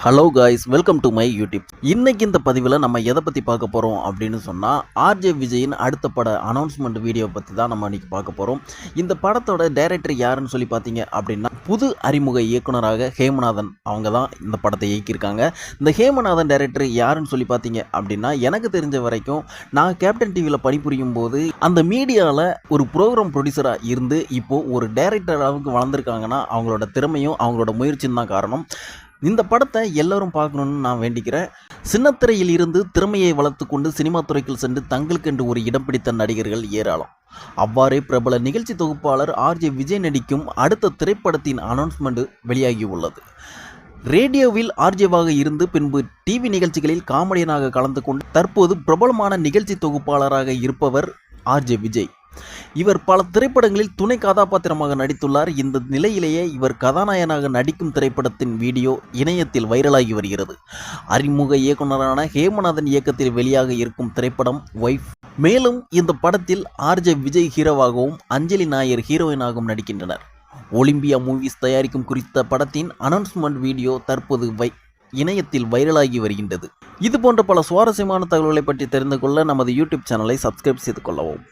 Hello guys welcome to my YouTube இன்னைக்கு இந்த பதிவில் நம்ம எதை பற்றி பார்க்க போகிறோம் அப்படின்னு சொன்னால் ஆர்ஜே விஜயின் அடுத்த பட அனௌன்ஸ்மெண்ட் வீடியோ பற்றி தான் நம்ம இன்றைக்கி பார்க்க போகிறோம் இந்த படத்தோட டைரக்டர் யாருன்னு சொல்லி பார்த்தீங்க அப்படின்னா புது அறிமுக இயக்குனராக ஹேமநாதன் அவங்க தான் இந்த படத்தை இயக்கியிருக்காங்க. இந்த ஹேமநாதன் டைரக்டர் யாருன்னு சொல்லி பார்த்தீங்க அப்படின்னா எனக்கு தெரிஞ்ச வரைக்கும் நான் கேப்டன் டிவியில் பணிபுரியும் போது அந்த மீடியாவில் ஒரு ப்ரோக்ராம் ப்ரொடியூசராக இருந்து இப்போது ஒரு டைரக்டர் அளவுக்கு வளர்ந்துருக்காங்கன்னா அவங்களோட திறமையும் அவங்களோட முயற்சியும் தான் காரணம். இந்த படத்தை எல்லாரும் பார்க்கணுன்னு நான் வேண்டிக்கிறேன். சின்னத்திரையில் இருந்து திறமையை வளர்த்து கொண்டு சினிமா துறைக்குள் சென்று தங்களுக்கென்று ஒரு இடம் பிடித்த நடிகர்கள் ஏராளம். அவ்வாறே பிரபல நிகழ்ச்சி தொகுப்பாளர் ஆர்ஜே விஜய் நடிக்கும் அடுத்த திரைப்படத்தின் அனௌன்ஸ்மெண்ட் வெளியாகி உள்ளது. ரேடியோவில் ஆர்ஜேவாக இருந்து பின்பு டிவி நிகழ்ச்சிகளில் காமெடியனாக கலந்து கொண்டு தற்போது பிரபலமான நிகழ்ச்சி தொகுப்பாளராக இருப்பவர் ஆர்ஜே விஜய். இவர் பல திரைப்படங்களில் துணை கதாபாத்திரமாக நடித்துள்ளார். இந்த நிலையிலேயே இவர் கதாநாயகனாக நடிக்கும் திரைப்படத்தின் வீடியோ இணையத்தில் வைரலாகி வருகிறது. அறிமுக இயக்குனரான ஹேமநாதன் இயக்கத்தில் வெளியாக இருக்கும் திரைப்படம் ஒய்ஃப் மேலும் இந்த படத்தில் ஆர்ஜே விஜய் ஹீரோவாகவும் அஞ்சலி நாயர் ஹீரோயினாகவும் நடிக்கின்றனர். ஒலிம்பியா மூவிஸ் தயாரிக்கும் குறித்த படத்தின் அனௌன்ஸ்மெண்ட் வீடியோ தற்போது வை இணையத்தில் வைரலாகி வருகின்றது. இது போன்ற பல சுவாரஸ்யமான தகவல்களை பற்றி தெரிந்து கொள்ள நமது யூடியூப் சேனலை சப்ஸ்கிரைப் செய்து கொள்ளவும்.